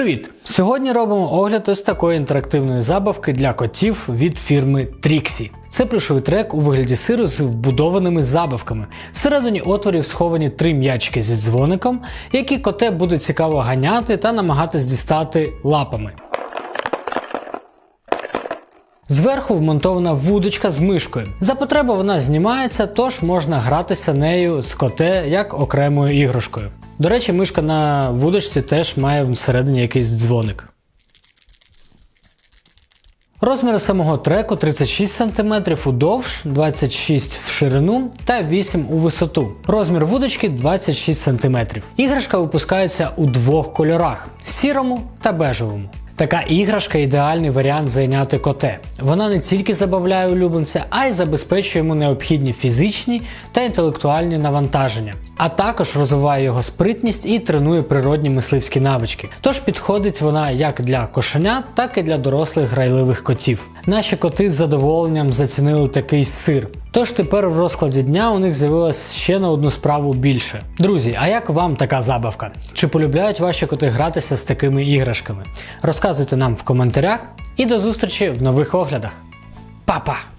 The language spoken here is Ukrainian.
Привіт! Сьогодні робимо огляд ось такої інтерактивної забавки для котів від фірми Trixie. Це плюшовий трек у вигляді сиру з вбудованими забавками. Всередині отворів сховані три м'ячики зі дзвоником, які коте буде цікаво ганяти та намагатись дістати лапами. Зверху вмонтована вудочка з мишкою. За потреби вона знімається, тож можна гратися нею з коте як окремою іграшкою. До речі, мишка на вудочці теж має всередині якийсь дзвоник. Розміри самого треку 36 см удовж, 26 в ширину та 8 у висоту. Розмір вудочки 26 см. Іграшка випускається у двох кольорах сірому та бежевому. Така іграшка ідеальний варіант зайняти коте. Вона не тільки забавляє улюбленця, а й забезпечує йому необхідні фізичні та інтелектуальні навантаження, а також розвиває його спритність і тренує природні мисливські навички. Тож підходить вона як для кошенят, так і для дорослих грайливих котів. Наші коти з задоволенням зацінили такий сир. Тож тепер в розкладі дня у них з'явилось ще на одну справу більше. Друзі, а як вам така забавка? Чи полюбляють ваші коти гратися з такими іграшками? Розказуйте нам в коментарях і до зустрічі в нових оглядах. Па-па!